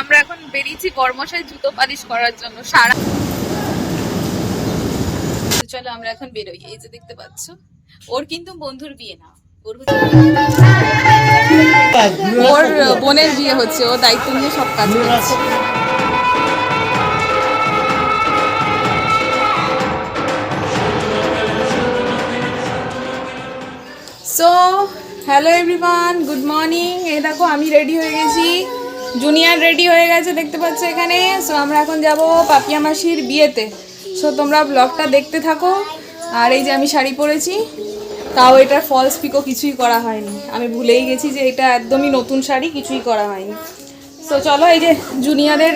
আমরা এখন বেরিয়েছি কর্মশায় জুতো পালিশ করার জন্য। সারা চলো আমরা এখন বেরোই। এই যে দেখতে পাচ্ছ, ওর কিন্তু বন্ধুর বিয়ে না। ওর বোনের বিয়ে হচ্ছে, ও দায়িত্ব নিয়ে সব কাজ করছে। So hello everyone good morning এই দেখো, আমি রেডি হয়ে গেছি। জুনিয়র রেডি হয়ে গেছে, দেখতে পাচ্ছ এখানে। সো আমরা এখন যাব পাপিয়া মাসির বিয়েতে। সো তোমরা ব্লগটা দেখতে থাকো। আর এই যে আমি শাড়ি পরেছি, তাও এটার ফলস পিকো কিছুই করা হয়নি। আমি ভুলেই গেছি যে এটা একদমই নতুন শাড়ি, কিছুই করা হয়নি। সো চলো এই যে জুনিয়রের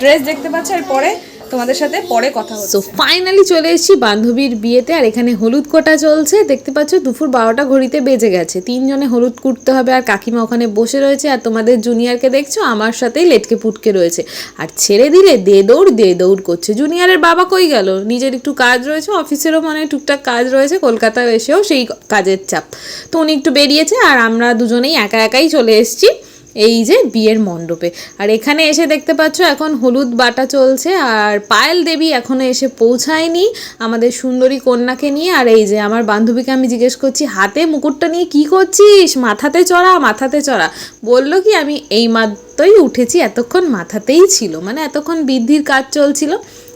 ড্রেস দেখতে পাচ্ছ আর পরে তোমাদের সাথে পরে কথা হচ্ছে। ফাইনালি চলে এসেছি বান্ধবীর বিয়েতে, আর এখানে হলুদ কোটা চলছে। দেখতে পাচ্ছ, দুপুর বারোটা ঘড়িতে বেজে গেছে। তিনজনে হলুদ কুটতে হবে, আর কাকিমা ওখানে বসে রয়েছে, আর তোমাদের জুনিয়রকে দেখছ, আমার সাথেই লেটকে পুটকে রয়েছে। আর ছেড়ে দিলে দে দৌড় দে দৌড় করছে। জুনিয়রের বাবা কই গেল? নিজের একটু কাজ রয়েছে, অফিসেরও মানে টুকটাক কাজ রয়েছে, কলকাতায় এসেও সেই কাজের চাপ। তো উনি একটু বেরিয়েছে, আর আমরা দুজনেই একা একাই চলে এসেছি। এই যে বিয়ের মণ্ডপে। আর এখানে এসে দেখতে পাচ্ছ, এখন হলুদ বাটা চলছে আর পায়েল দেবী এখনও এসে পৌঁছায়নি আমাদের সুন্দরী কন্যাকে নিয়ে। আর এই যে আমার বান্ধবীকে আমি জিজ্ঞেস করছি, হাতে মুকুটটা নিয়ে কি করছিস? মাথাতে চড়া মাথাতে চড়া। বলল কি, আমি এই মাত্রই উঠেছি, এতক্ষণ মাথাতেই ছিল। মানে এতক্ষণ বৃদ্ধির কাজ চলছিল।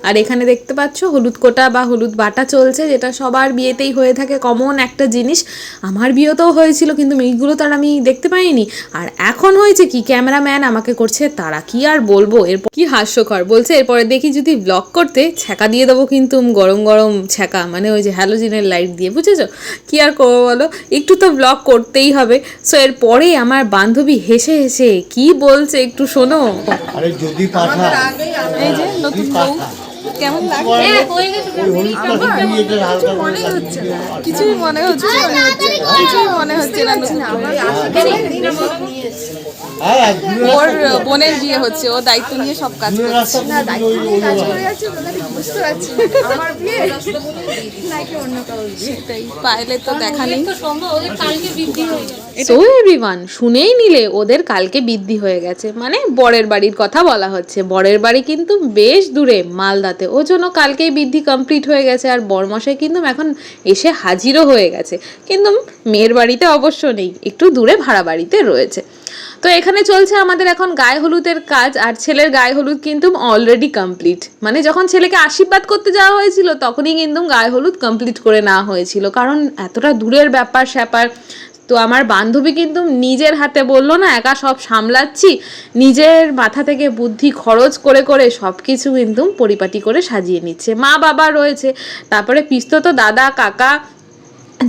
আর এখানে দেখতে পাচ্ছ হলুদ কোটা বা হলুদ বাটা চলছে যেটা সবার বিয়েতেই হয়ে থাকে। কমন একটা জিনিস। আমার বিয়েতেও হয়েছিল কিন্তু এইগুলো তো আর আমি দেখতে পাইনি। আর এখন হয়েছে কি ক্যামেরাম্যান আমাকে করছে তারা কি আর বলব? এরপর কি হাস্যকর বলছে এরপরে দেখি যদি ব্লগ করতে ছ্যাঁকা দিয়ে দেবো কিন্তু গরম গরম ছ্যাঁকা। মানে ওই যে হ্যালোজিনের লাইট দিয়ে বুঝেছ? কি আর করব বলো? একটু তো ব্লগ করতেই হবে। সো এরপরে আমার বান্ধবী হেসে হেসে কি বলছে একটু শোনো। আরে যদি পাঠা এই যে নতুন বউ কেমন লাগছে? করে কিছুই মনে হচ্ছে না। কিছুই মনে হচ্ছে না। হ্যাঁ আর দূরে ওর বোনের বিয়ে হচ্ছে। ও দায়িত্ব নিয়ে সব কাজ করছে। সেটাই। পাইলে তো দেখা নেই। সো এভরিওয়ান শুনেই নিলে ওদের কালকে বৃদ্ধি হয়ে গেছে। মানে বরের বাড়ির কথা বলা হচ্ছে। বরের বাড়ি কিন্তু বেশ দূরে মালদাতে। ও জন্য কালকেই বৃদ্ধি কমপ্লিট হয়ে গেছে আর বরমশাই কিন্তু এখন এসে হাজিরও হয়ে গেছে। কিন্তু মেয়ের বাড়িতে অবশ্য নেই, একটু দূরে ভাড়া বাড়িতে রয়েছে। তো এখানে চলছে আমাদের এখন গায়ে হলুদের কাজ আর ছেলের গায়ে হলুদ কিন্তু অলরেডি কমপ্লিট মানে যখন ছেলেকে আশীর্বাদ করতে যাওয়া হয়েছিল, তখনই কিন্তু গায়ে হলুদ কমপ্লিট করে নেওয়া হয়েছিল। কারণ এতটা দূরের ব্যাপার স্যাপার তো আমার বান্ধবী কিন্তু নিজের হাতে বলল, না, একা সব সামলাচ্ছি। নিজের মাথা থেকে বুদ্ধি খরচ করে করে সব কিছু কিন্তু পরিপাটি করে সাজিয়ে নিচ্ছে। মা বাবা রয়েছে, তারপরে পিস্তত দাদা, কাকা,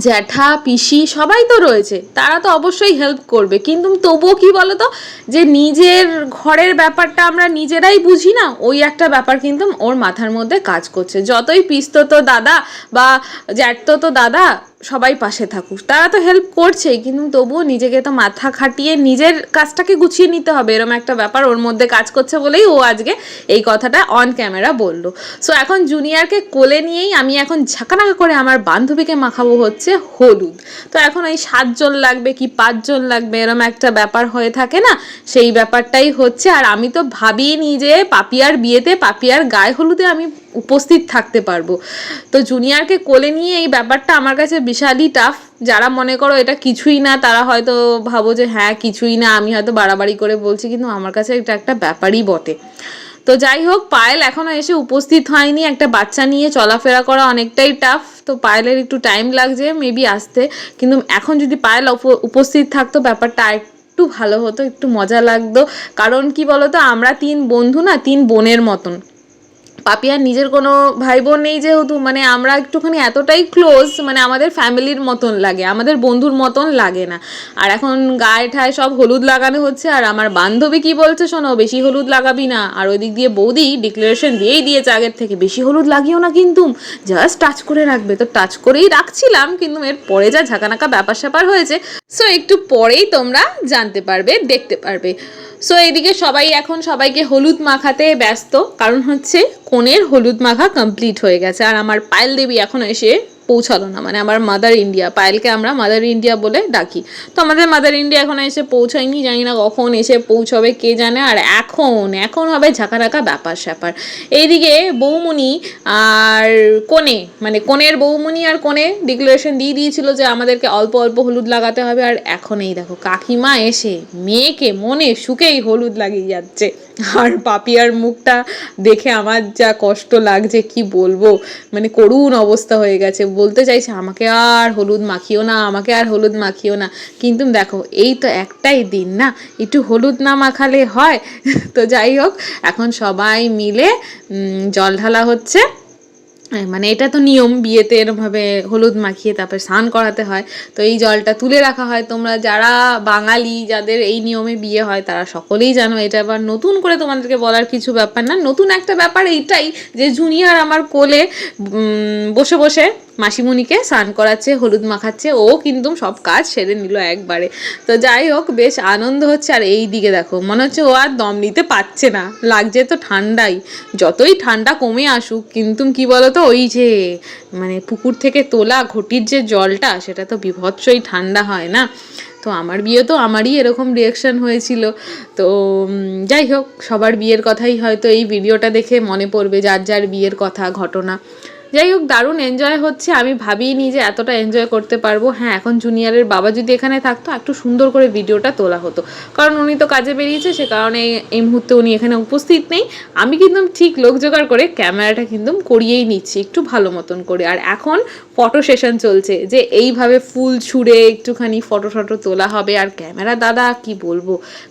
জ্যাঠা, পিসি সবাই তো রয়েছে, তারা তো অবশ্যই হেল্প করবে। কিন্তু তবুও কি বলতো, যে নিজের ঘরের ব্যাপারটা আমরা নিজেরাই বুঝি না, ওই একটা ব্যাপার কিন্তু ওর মাথার মধ্যে কাজ করছে। যতই পিস্তত দাদা বা জ্যাঠতো তো দাদা সবাই পাশে থাকুক। তারা তো হেল্প করছেই, কিন্তু তবুও নিজেকে তো মাথা খাটিয়ে নিজের কাজটাকে গুছিয়ে নিতে হবে এরকম একটা ব্যাপার ওর মধ্যে কাজ করছে বলেই ও আজকে এই কথাটা অন ক্যামেরা বলল। সো এখন জুনিয়রকে কোলে নিয়েই আমি এখন ঝাঁকানাকা করে আমার বান্ধবীকে মাখাবো হচ্ছে হলুদ। তো এখন এই সাতজন লাগবে কি পাঁচজন লাগবে এরকম একটা ব্যাপার হয়ে থাকে না? সেই ব্যাপারটাই হচ্ছে। আর আমি তো ভাবিনি যে পাপিয়ার বিয়েতে পাপিয়ার গায়ে হলুদে আমি উপস্থিত থাকতে পারব। তো জুনিয়রকে কোলে নিয়ে এই ব্যাপারটা আমার কাছে বিশালই টাফ যারা মনে করো এটা কিছুই না, তারা হয়তো ভাবো যে হ্যাঁ কিছুই না, আমি হয়তো বাড়াবাড়ি করে বলছি, কিন্তু আমার কাছে এটা একটা ব্যাপারই বটে। তো যাই হোক, পায়েল এখনও এসে উপস্থিত হয়নি। একটা বাচ্চা নিয়ে চলাফেরা করা অনেকটাই টাফ তো পায়েলের একটু টাইম লাগছে মেবি আসতে। কিন্তু এখন যদি পায়েল উপ- উপস্থিত থাকতো, ব্যাপারটা একটু ভালো হতো, একটু মজা লাগতো। কারণ কি বলতো, আমরা তিন বন্ধু না, তিন বোনের মতন। পাপিয়ার নিজের কোনো ভাই বোন নেই যেহেতু মানে আমরা একটুখানি এতটাই ক্লোজ মানে আমাদের ফ্যামিলির মতন লাগে, আমাদের বন্ধুর মতন লাগে না। আর এখন গায়ে ঠায় সব হলুদ লাগানো হচ্ছে, আর আমার বান্ধবী কি বলছে শোনো, বেশি হলুদ লাগাবি না। আর ওই দিক দিয়ে বৌদি ডিক্লারেশন দিয়েই দিয়েছে আগের থেকে, বেশি হলুদ লাগিও না কিন্তু জাস্ট টাচ করে রাখবে। তো টাচ করেই রাখছিলাম, কিন্তু এর পরে যা ঝাঁকানাকা ব্যাপার স্যাপার হয়েছে সো একটু পরেই তোমরা জানতে পারবে, দেখতে পারবে। সো এদিকে সবাই এখন সবাইকে হলুদ মাখাতে ব্যস্ত। কারণ হচ্ছে, কনের হলুদ মাখা কমপ্লিট হয়ে গেছে। আর আমার পায়েল দেবী এখন এসে পৌঁছালো না। মানে আমার মাদার ইন্ডিয়া পায়েলকে আমরা মাদার ইন্ডিয়া বলে ডাকি। তো আমাদের মাদার ইন্ডিয়া এখন এসে পৌঁছায়নি, জানি না কখন এসে পৌঁছবে, কে জানে। আর এখন এখন হবে ঝাঁকানাকা ব্যাপার স্যাপার। এইদিকে বৌমণি আর কোণে মানে কোণের বৌমণি আর কোণে ডিক্লারেশন দিয়ে দিয়েছিল যে আমাদেরকে অল্প অল্প হলুদ লাগাতে হবে। আর এখন এই দেখো, কাকিমা এসে মেয়েকে মনে সুখেই হলুদ লাগিয়ে যাচ্ছে। আর পাপিয়ার মুখটা দেখে আমার যা কষ্ট লাগছে, কি বলব? মানে করুণ অবস্থা হয়ে গেছে। বলতে চাইছে, আমাকে আর হলুদ মাখিও না, আমাকে আর হলুদ মাখিও না। কিন্তু দেখো, এই তো একটাই দিন না? একটু হলুদ না মাখালে হয়? তো যাই হোক, এখন সবাই মিলে জল ঢালা হচ্ছে। মানে এটা তো নিয়ম, বিয়েতে এরমভাবে হলুদ মাখিয়ে তারপরে স্নান করাতে হয়। তো এই জলটা তুলে রাখা হয়। তোমরা যারা বাঙালি, যাদের এই নিয়মে বিয়ে হয়, তারা সকলেই জানো, এটা আবার নতুন করে তোমাদেরকে বলার কিছু ব্যাপার না। নতুন একটা ব্যাপার এইটাই যে, জুনিয়র আমার কোলে বসে বসে মাসিমণিকে স্নান করাচ্ছে, হলুদ মাখাচ্ছে, ও কিন্তু সব কাজ সেরে নিল একবারে। তো যাই হোক, বেশ আনন্দ হচ্ছে। আর এই দিকে দেখো, মনে হচ্ছে ও আর দম নিতে পারছে না। লাগছে তো ঠান্ডাই। যতই ঠান্ডা কমে আসুক, কিন্তু কি বলতো, ওই যে মানে পুকুর থেকে তোলা ঘটির যে জলটা, সেটা তো বিভৎসই ঠান্ডা হয় না? তো আমার বিয়ে তো আমারই এরকম রিয়াকশন হয়েছিল। তো যাই হোক, সবার বিয়ের কথাই হয়তো এই ভিডিওটা দেখে মনে পড়বে, যার যার বিয়ের কথা, ঘটনা। যাই হোক, দারুণ এনজয় হচ্ছে। আমি ভাবিনি যে এতটা এনজয় করতে পারব। হ্যাঁ এখন জুনিয়রের বাবা যদি এখানে থাকতো, একটু সুন্দর করে ভিডিওটা তোলা হতো। কারণ উনি তো কাজে বেরিয়েছে, সে কারণে এই মুহূর্তে উনি এখানে উপস্থিত নেই। আমি কিন্তু ঠিক লোক জোগাড় করে ক্যামেরাটা কিন্তু করিয়েই নিচ্ছি, একটু ভালো মতন করে। আর এখন ফটো সেশন চলছে, যে এইভাবে ফুল ছুঁড়ে একটুখানি ফটো টটো তোলা হবে। আর ক্যামেরা দাদা, কি বলব?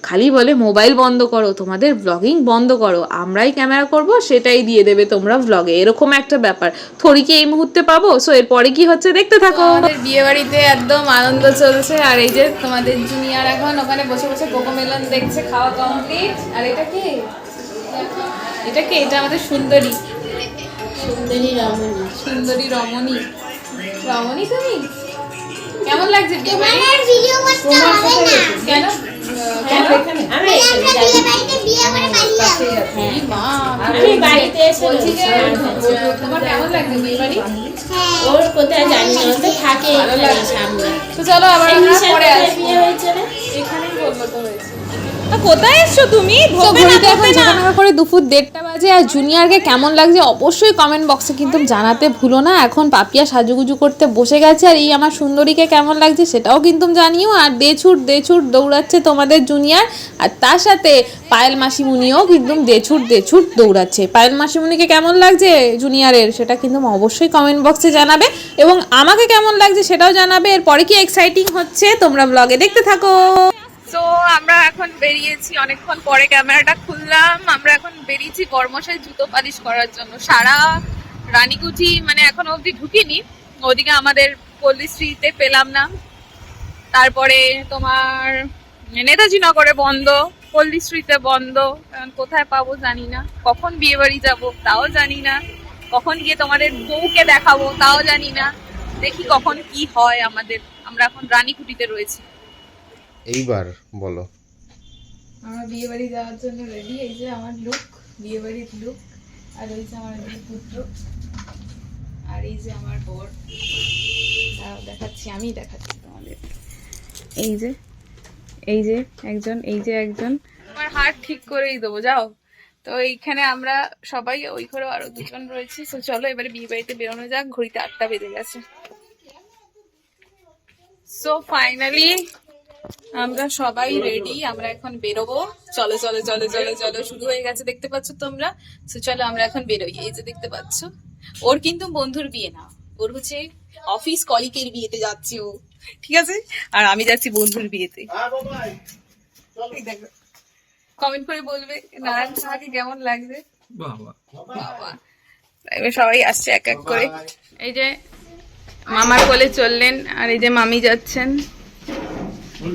খালি বলে মোবাইল বন্ধ করো, তোমাদের ব্লগিং বন্ধ করো। আমরাই ক্যামেরা করব, সেটাই দিয়ে দেবে তোমরা ব্লগে এরকম একটা ব্যাপার। থরি কি এই মুহূর্তে পাবো? সো এরপরে কি হচ্ছে দেখতে থাকো। আমাদের বিয়ে বাড়িতে একদম আনন্দ চলছে আর এই যে তোমাদের জুনিয়র এখন ওখানে বসে বসে কোকোমেলন দেখছে খাওয়া কমপ্লিট আর এটা কি? এটা কি? এটা আমাদের সুন্দরী। সুন্দরী রমণী। সুন্দরী রমণী। রমণী তুমি? কেমন লাগছে? বিয়ে বাড়ি ভিডিও করতে হবে না। কেন? কেন? আমি আমরা বিয়ে করে পালিয়ে যাব। মা তুমি বাড়িতে এসে বলছি যে তোমার কেমন লাগছে বিয়ে বাড়ি? হ্যাঁ। হ্যাঁ। ওর কোথায় জানি না ও তো থাকে এখানে সামনে। তো চলো আবার পরে বিয়ে হয়েছে এখানেই বলব তো হয়েছে কোথায় এসছো তুমি? করে দুপুর দেড়টা বাজে আর জুনিয়রকে কেমন লাগছে অবশ্যই কমেন্ট বক্সে কিন্তু জানাতে ভুলো না। এখন পাপিয়া সাজুগুজু করতে বসে গেছে আর এই আমার সুন্দরীকে কেমন লাগছে সেটাও কিন্তু জানিও। আর দেছুট দেছুট দৌড়াচ্ছে তোমাদের জুনিয়র। আর তার সাথে পায়েল মাসিমুনিও কিন্তু দেছুট দেছুট দৌড়াচ্ছে। পায়েল মাসিমুনিকে কেমন লাগছে জুনিয়রের সেটা কিন্তু অবশ্যই কমেন্ট বক্সে জানাবে এবং আমাকে কেমন লাগছে সেটাও জানাবে। এরপরে কি এক্সাইটিং হচ্ছে তোমরা ব্লগে দেখতে থাকো। তো আমরা এখন বেরিয়েছি, অনেকক্ষণ পরে ক্যামেরাটা খুললাম। আমরা এখন বেরিয়েছি বর্মশাই জুতো পালিশ করার জন্য। সারা রানীকুঠি মানে এখন অবধি ঢুকিনি। ওদিকে আমাদের পল্লীশ্রীতে পেলাম না। তারপরে তোমার নেতাজি নগরে বন্ধ পল্লীশ্রীতে বন্ধ। এখন কোথায় পাবো জানি না। কখন বিয়ে বাড়ি যাব তাও জানি না। কখন গিয়ে তোমাদের বউকে দেখাবো তাও জানি না। দেখি কখন কি হয় আমাদের। আমরা এখন রানীকুঠিতে রয়েছি। এইবার বলো। আমরা বিয়ে বাড়ি যাওয়ার জন্য রেডি এই যে আমার লুক বিয়ে বাড়ির লুক আর ওই যে আমার পুত্র, আর এই যে আমার বর। দেখাচ্ছি আমি দেখাচ্ছি তোমাদের। এই যে এই যে একজন, এই যে একজন। আমার হাত ঠিক করেই দেবো, যাও। তো এইখানে আমরা সবাই, ওই ঘরে আরও দুজন রয়েছি। তো চলো, এবারে বিয়ে বাড়িতে বেরোনো যাক, ঘড়িতে আটটা বেজে গেছে। সো ফাইনালি আমরা সবাই রেডি আমরা এখন বেরোবো। চলো চলো চলো চলো চলো শুরু হয়ে গেছে দেখতে পাচ্ছ তোমরা? তো চলো আমরা এখন বেরোই এই যে দেখতে পাচ্ছ। ওর কিন্তু বন্ধুর বিয়ে না ওর হচ্ছে অফিস কলিকের বিয়েতে যাচ্ছি ও ঠিক আছে? আর আমি যাচ্ছি বন্ধুর বিয়েতে। কমেন্ট করে বলবে নারায়ণ সাহাকে কেমন লাগবে বাবা। এবার সবাই আসছে এক এক করে। এই যে মামার কোলে চললেন আর এই যে মামি যাচ্ছেন।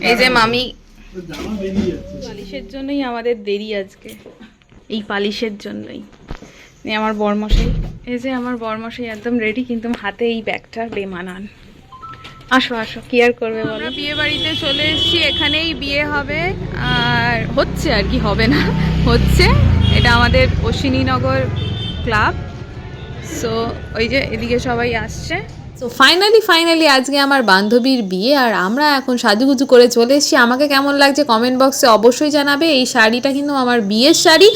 এই যে মামি। পালিশের জন্যই আমাদের দেরি আজকে। এই পালিশের জন্যই। এই আমার বরমশাই। এই যে আমার বরমশাই একদম রেডি কিন্তু হাতে এই ব্যাগটা বেমানান। আসো আসো কি আর করবে বলো? বিয়ে বাড়িতে চলে এসেছি এখানেই বিয়ে হবে। আর হচ্ছে আর কি হবে না। হচ্ছে এটা আমাদের অশ্বিনীনগর ক্লাব। সো ওই যে এদিকে সবাই আসছে। তো ফাইনালি ফাইনালি আজকে আমার বান্ধবীর বিয়ে আর আমরা এখন সাজুগুজু করে চলে এসেছি। আমাকে কেমন লাগছে কমেন্ট বক্সে অবশ্যই জানাবে। এই শাড়িটা কিন্তু আমার বিয়ের শাড়ি।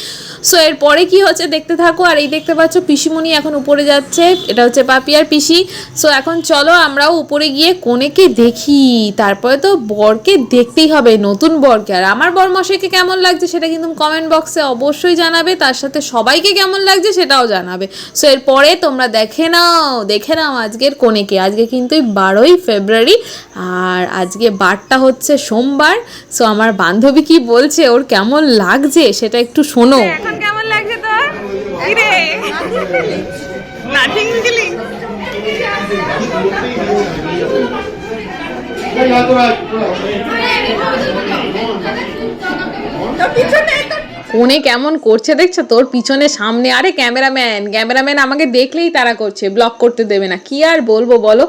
সো এরপরে কি হচ্ছে দেখতে থাকো। আর এই দেখতে পাচ্ছ পিসিমণি এখন উপরে যাচ্ছে। এটা হচ্ছে পাপিয়ার পিসি। সো এখন চলো আমরাও উপরে গিয়ে কোনেকে দেখি। তারপরে তো বরকে দেখতেই হবে, নতুন বরকে। আর আমার বর মশাইকে কেমন লাগছে সেটা কিন্তু কমেন্ট বক্সে অবশ্যই জানাবে। তার সাথে সবাইকে কেমন লাগছে সেটাও জানাবে। সো এরপরে তোমরা দেখে নাও দেখে নাও আজকের কোনেকে আজকে কিন্তু বারোই ফেব্রুয়ারি আর আজকে বারটা হচ্ছে সোমবার। সো আমার বান্ধবী কি বলছে? ওর কেমন লাগছে? সেটা একটু শোনো। এখন কেমন লাগছে তোর? কোনে কেমন করছে দেখছ? তোর পিছনে সামনে, আরে ক্যামেরাম্যান ক্যামেরাম্যান আমাকে দেখলেই তারা করছে ব্লক করতে দেবে না। কি আর বলব বলো?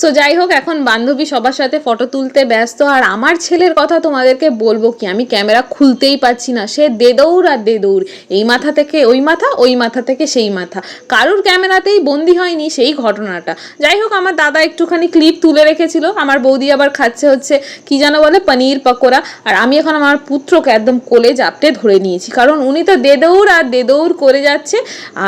সো যাই হোক, এখন বান্ধবী সবার সাথে ফটো তুলতে ব্যস্ত, আর আমার ছেলের কথা তোমাদেরকে বলব কি, আমি ক্যামেরা খুলতেই পারছি না। সে দে দৌড় আর দে দৌড়, এই মাথা থেকে ওই মাথা ওই মাথা থেকে সেই মাথা। কারুর ক্যামেরাতেই বন্দি হয়নি সেই ঘটনাটা। যাই হোক, আমার দাদা একটুখানি ক্লিপ তুলে রেখেছিল, আমার বৌদি আবার খাচ্ছে হচ্ছে, কি যেন বলে, পনির পকোড়া। আর আমি এখন আমার পুত্রকে একদম কোলে জাপটে ধরে নিয়েছি। কারণ উনি তো দে দৌড় আর দে দৌড় করে যাচ্ছে।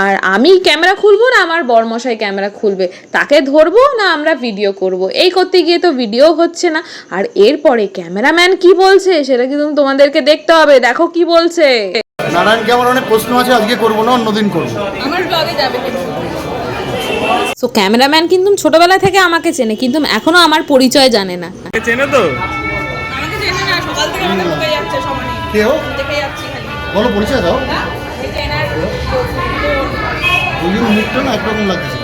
আর আমি ক্যামেরা খুলবো না আমার বরমশাই ক্যামেরা খুলবে। তাকে ধরবো না আমরা ভিডিও করব? এই করতে গিয়ে তো ভিডিও হচ্ছে না। আর এরপরে ক্যামেরাম্যান কি বলছে সেটা কিন্তু তোমাদেরকে দেখতে হবে? দেখো কি বলছে। নারায়ণকে আমার অনেক প্রশ্ন আছে আজকে করব না অন্যদিন করব। আমার ব্লগে যাবে সো ক্যামেরাম্যান কিন্তু ছোটবেলা থেকে আমাকে চেনে কিন্তু এখনও আমার পরিচয় জানে না। চেনে তো? আমাকে চেনে না সকাল থেকে আমাকে ঢুকে যাচ্ছে বলো পরিচয় দাও। জন্য না একরকম লাগতেছিল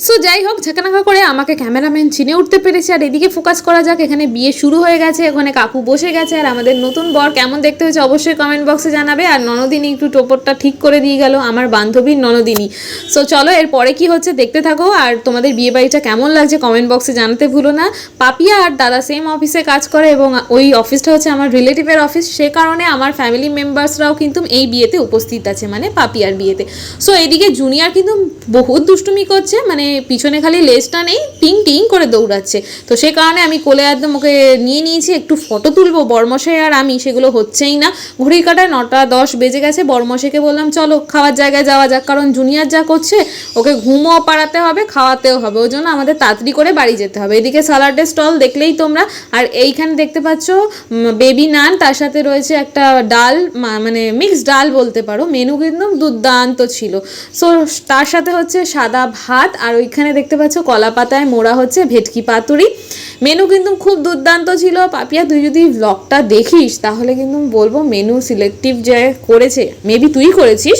সো যাই হোক, ঝাঁকানাকা করে আমাকে ক্যামেরাম্যান চিনে উঠতে পেরেছে। আর এদিকে ফোকাস করা যাক, এখানে বিয়ে শুরু হয়ে গেছে, ওখানে কাকু বসে গেছে। আর আমাদের নতুন বর কেমন দেখতে হয়েছে অবশ্যই কমেন্ট বক্সে জানাবে। আর ননদিনী একটু টোপরটা ঠিক করে দিয়ে গেল, আমার বান্ধবীর ননদিনী। সো চলো, এরপরে কি হচ্ছে দেখতে থাকো। আর তোমাদের বিয়ে বাড়িটা কেমন লাগছে কমেন্ট বক্সে জানাতে ভুলো না। পাপিয়া আর দাদা সেম অফিসে কাজ করে এবং ওই অফিসটা হচ্ছে আমার রিলেটিভের অফিস সে কারণে আমার ফ্যামিলি মেম্বার্সরাও কিন্তু এই বিয়েতে উপস্থিত আছে মানে পাপিয়ার বিয়েতে। সো এদিকে জুনিয়র কিন্তু বহুত দুষ্টুমি করছে মানে পিছনে খালি লেজটা নেই, টিং টিং করে দৌড়াচ্ছে। তো সে কারণে আমি কোলে একদম ওকে নিয়ে নিয়েছি, একটু ফটো তুলবো। বর্মশাই আর আমি, সেগুলো হচ্ছেই না। ঘড়ির কাটায় নটা দশ বেজে গেছে, বর্মশাইকে বললাম, চলো, খাওয়ার জায়গায় যাওয়া যাক, কারণ জুনিয়র যা করছে, ওকে ঘুমও পাড়াতে হবে, খাওয়াতেও হবে। ওই জন্য আমাদের তাড়াতাড়ি করে বাড়ি যেতে হবে। এদিকে সালাডের স্টল দেখলেই তোমরা, আর এইখানে দেখতে পাচ্ছ বেবি নান তার সাথে রয়েছে একটা ডাল মানে মিক্সড ডাল বলতে পারো। মেনু কিন্তু দুর্দান্ত ছিল। সো তার সাথে হচ্ছে সাদা ভাত আর ওইখানে দেখতে পাচ্ছ কলা পাতায় মোড়া হচ্ছে ভেটকি পাতুরি। মেনু কিন্তু খুব দুর্দান্ত ছিল। পাপিয়া, তুই যদি ব্লগটা দেখিস, তাহলে কিন্তু বলব মেনু সিলেক্টিভ যে করেছে মেবি তুই করেছিস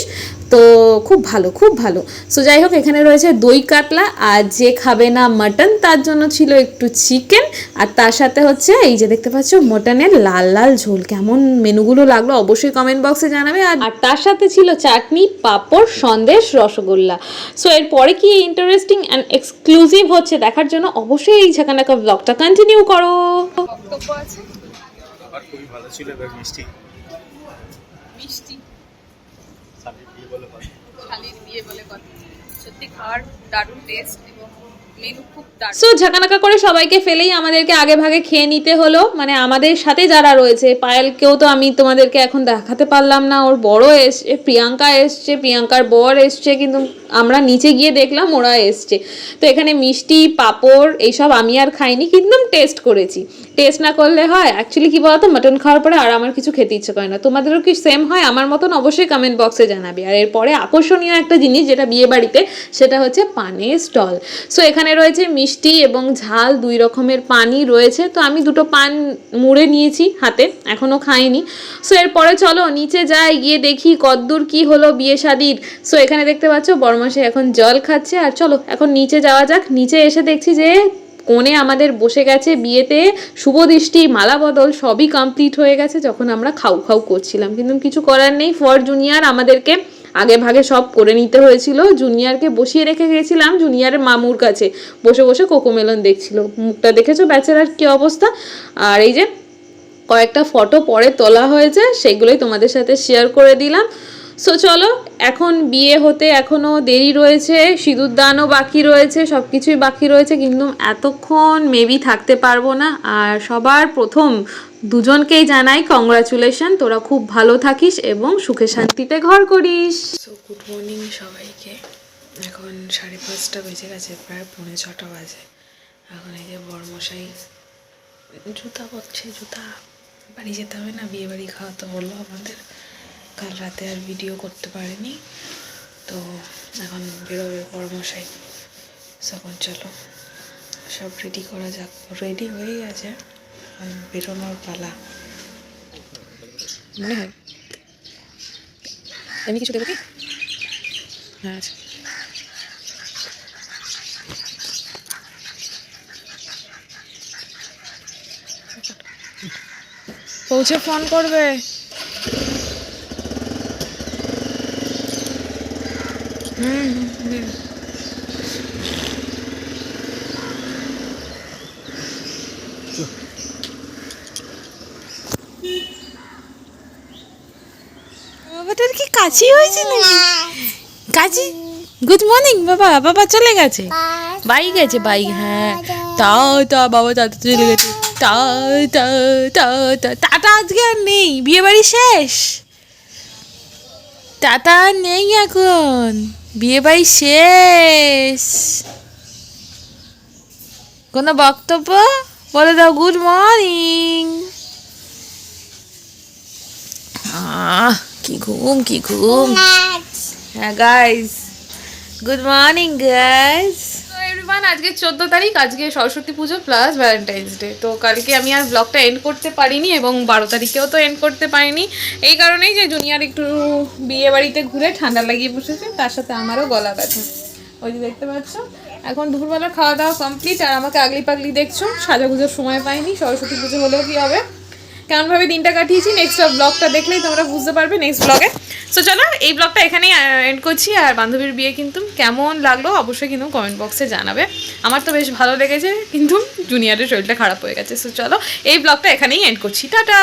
তো খুব ভালো খুব ভালো। সো যাই হোক এখানে রয়েছে দই কাতলা আর যে খাবে না মাটন তার জন্য ছিল একটু চিকেন আর তার সাথে হচ্ছে এই যে দেখতে পাচ্ছ মটনের লাল লাল ঝোল। কেমন মেনুগুলো লাগল অবশ্যই কমেন্ট বক্সে জানাবে। আর তার সাথে ছিল চাটনি পাঁপড় সন্দেশ রসগোল্লা। সো এরপরে কি ইন্টারেস্টিং অ্যান্ড এক্সক্লুসিভ হচ্ছে দেখার জন্য অবশ্যই এই ঝাঁকানাকা ব্লগটা কন্টিনিউ করো। বক্তব্য আছে? আর খুবই ভালো ছিল এবার মিষ্টি। মিষ্টি। শালির বিয়ে বলে কথা। সত্যি খাওয়ার দারুণ টেস্ট এবং খুব দারুণ। সো ঝাঁকানাকা করে সবাইকে ফেলেই আমাদেরকে আগে ভাগে খেয়ে নিতে হলো। মানে আমাদের সাথে যারা রয়েছে পায়েলকেও তো আমি তোমাদেরকে এখন দেখাতে পারলাম না। ওর বড় এসছে প্রিয়াঙ্কা এসছে প্রিয়াঙ্কার বর এসছে কিন্তু আমরা নিচে গিয়ে দেখলাম ওরা এসছে। তো এখানে মিষ্টি, পাঁপড় এইসব আমি আর খাইনি কিন্তু টেস্ট করেছি। টেস্ট না করলে হয় অ্যাকচুয়ালি কি বলতো মাটন খাওয়ার পরে আর আমার কিছু খেতে ইচ্ছে করে না। তোমাদেরও কি সেম হয়? আমার মতন অবশ্যই কমেন্ট বক্সে জানাবে। আর এরপরে আকর্ষণীয় একটা জিনিস যেটা বিয়ে বাড়িতে, সেটা হচ্ছে পানের স্টল। সো এখানে রয়েছে মিষ্টি এবং ঝাল, দুই রকমের পানি রয়েছে। তো আমি দুটো পান মুড়ে নিয়েছি হাতে এখনও খাইনি। সো এরপরে চলো, নিচে যাই, গিয়ে দেখি কদ্দূর কি হলো বিয়ে শাদির। সো এখানে দেখতে পাচ্ছ বরমাসে এখন জল খাচ্ছে, আর চলো এখন নিচে যাওয়া যাক। নিচে এসে দেখছি যে কোণে আমাদের বসে গেছে বিয়েতে শুভ দৃষ্টি, মালা বদল, সবই কমপ্লিট হয়ে গেছে, যখন আমরা খাউ খাউ করছিলাম। কিন্তু কিছু করার নেই ফর জুনিয়র আমাদেরকে আগে ভাগে সব করে নিতে হয়েছিল। জুনিয়রকে বসিয়ে রেখে গেছিলাম জুনিয়রের মামুর কাছে। বসে বসে কোকোমেলন দেখছিল। মুখটা দেখেছ? বেচারার কি অবস্থা? আর এই যে কয়েকটা ফটো পরে তোলা হয়েছে, সেগুলোই তোমাদের সাথে শেয়ার করে দিলাম। সো চলো, এখন বিয়ে হতে এখনও দেরি রয়েছে, সিঁদুর দানও বাকি রয়েছে সব কিছুই বাকি রয়েছে, কিন্তু এতক্ষণ মেবি থাকতে পারব না। আর সবার প্রথম দুজনকেই জানাই কংগ্রাচুলেশন তোরা খুব ভালো থাকিস এবং সুখে শান্তিতে ঘর করিস। সো গুড মর্নিং সবাইকে। এখন সাড়ে পাঁচটা বেজে গেছে, প্রায় পৌনে ছটা বাজে। এখন এই যে বরমশাই, জুতা পরছে, জুতা। বাড়ি যেতে হবে না, বিয়ে বাড়ি খাওয়া তো বলল আমাদের। কাল রাতে আর ভিডিও করতে পারিনি। তো এখন বেরোবে বরমশাই তখন চলো সব রেডি করা যাক। রেডি হয়ে গেছে বেরোনোর পালা। মনে হয়। আমি কিছু দেবো কি? হ্যাঁ আচ্ছা পৌঁছে ফোন করবে। বাবাটার কি কাশি হয়েছে নাকি? কাজী গুড মর্নিং বাবা। বাবা চলে গেছে। বাইক গেছে বাইক হ্যাঁ। তাও তা বাবা তাতে চলে গেছে। তা তা তা তা টাটা আজকে আর নেই। বিয়ে বাড়ি শেষ। টাটা নেই এখন। বিয়ে বাড়ি শেষ। কোনো বক্তব্য? বলে দাও গুড মর্নিং কি ঘুম কি ঘুম। হ্যাঁ গাইস গুড মর্নিং গাইস তো আজকে চোদ্দ তারিখ, আজকে সরস্বতী পুজো প্লাস ভ্যালেন্টাইন্স ডে তো কালকে আমি আর ব্লগটা এন্ড করতে পারিনি এবং বারো তারিখেও তো এন্ড করতে পারিনি। এই কারণেই যে জুনিয়র একটু বিয়ে বাড়িতে ঘুরে ঠান্ডা লাগিয়ে বসেছে, তার সাথে আমারও গলা ব্যথা। ওই যে দেখতে পাচ্ছ, এখন দুপুরবেলা খাওয়া দাওয়া কমপ্লিট আর আমাকে আগলি পাগলি দেখছ, সাজাগুজোর সময় পাইনি, সরস্বতী পুজো হলেও কি হবে? কেমনভাবে দিনটা কাটিয়েছি নেক্সট ব্লগটা দেখলেই তোমরা বুঝতে পারবে নেক্সট ব্লগে সো চলো, এই ব্লগটা এখানেই এন্ড করছি। আর বান্ধবীর বিয়ে কিন্তু কেমন লাগল অবশ্যই কিন্তু কমেন্ট বক্সে জানাবে। আমার তো বেশ ভালো লেগেছে, কিন্তু জুনিয়রের শরীরটা খারাপ হয়ে গেছে। সো চলো, এই ব্লগটা এখানেই এন্ড করছি। টাটা!